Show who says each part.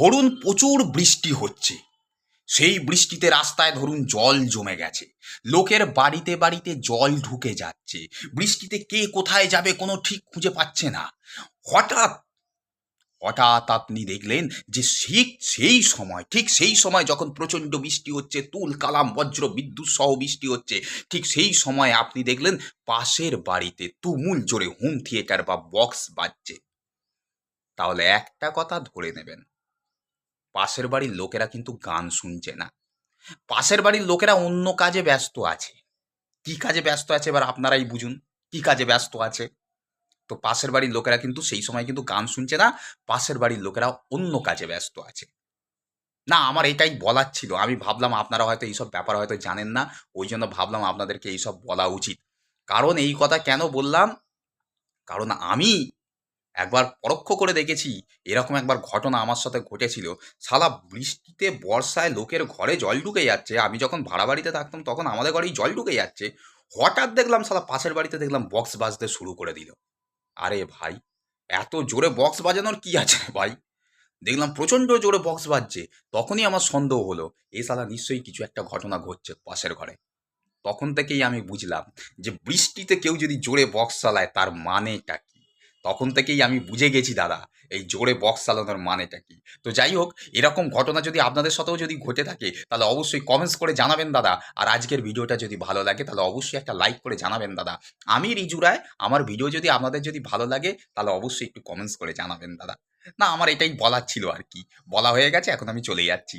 Speaker 1: ধরুন প্রচুর বৃষ্টি হচ্ছে। সেই বৃষ্টিতে রাস্তায় ধরুন জল জমে গেছে। লোকের বাড়িতে বাড়িতে জল ঢুকে যাচ্ছে। বৃষ্টিতে কে কোথায় যাবে কোনো ঠিক খুঁজে পাচ্ছে না। হঠাৎ হঠাৎ আপনি দেখলেন যে ঠিক সেই সময়, ঠিক সেই সময় যখন প্রচণ্ড বৃষ্টি হচ্ছে, তুল, কালাম, বজ্র, বিদ্যুৎ সহ বৃষ্টি হচ্ছে, ঠিক সেই সময় আপনি দেখলেন পাশের বাড়িতে তুমুল জোরে হোম থিয়েটার বা বক্স বাজছে। তাহলে একটা কথা ধরে নেবেন পাশের বাড়ির লোকেরা কিন্তু গান শুনছে না। পাশের বাড়ির লোকেরা অন্য কাজে ব্যস্ত আছে। কি কাজে ব্যস্ত আছে এবার আপনারাই বুঝুন, কি কাজে ব্যস্ত আছে? তো পাশের বাড়ির লোকেরা কিন্তু সেই সময় কিন্তু গান শুনছে না, পাশের বাড়ির লোকেরা অন্য কাজে ব্যস্ত আছে। না, আমার এটাই বলার ছিল। আমি ভাবলাম আপনারা হয়তো এইসব ব্যাপার হয়তো জানেন না, ওই জন্য ভাবলাম আপনাদেরকে এইসব বলা উচিত। কারণ এই কথা কেন বললাম? কারণ আমি একবার পরোক্ষ করে দেখেছি, এরকম একবার ঘটনা আমার সাথে ঘটেছিল। শালা বৃষ্টিতে, বর্ষায় লোকের ঘরে জল ঢুকে যাচ্ছে, আমি যখন ভাড়া বাড়িতে থাকতাম তখন আমাদের ঘরেই জল ঢুকে যাচ্ছে। হঠাৎ দেখলাম শালা পাশের বাড়িতে দেখলাম বক্স বাজতে শুরু করে দিল। আরে ভাই, এত জোরে বক্স বাজানোর কি আছে ভাই? দেখলাম প্রচণ্ড জোরে বক্স বাজছে, তখনই আমার সন্দেহ হলো এই শালা নিশ্চয়ই কিছু একটা ঘটনা ঘটছে পাশের ঘরে। তখন থেকেই আমি বুঝলাম যে বৃষ্টিতে কেউ যদি জোরে বক্স চালায় তার মানেটা তখন থেকেই আমি বুঝে গেছি দাদা, এই জোরে বক্স চালানোর মানেটা কি। তো যাই হোক, এরকম ঘটনা যদি আপনাদের সাথেও যদি ঘটে থাকে, তাহলে অবশ্যই কমেন্টস করে জানাবেন দাদা। আর আজকের ভিডিওটা যদি ভালো লাগে, তাহলে অবশ্যই একটা লাইক করে জানাবেন দাদা। আমি রিজু রায়, আমার ভিডিও যদি আপনাদের যদি ভালো লাগে, তাহলে অবশ্যই একটু কমেন্টস করে জানাবেন দাদা। না, আমার এটাই বলার ছিল আর কি। বলা হয়ে গেছে, এখন আমি চলে যাচ্ছি।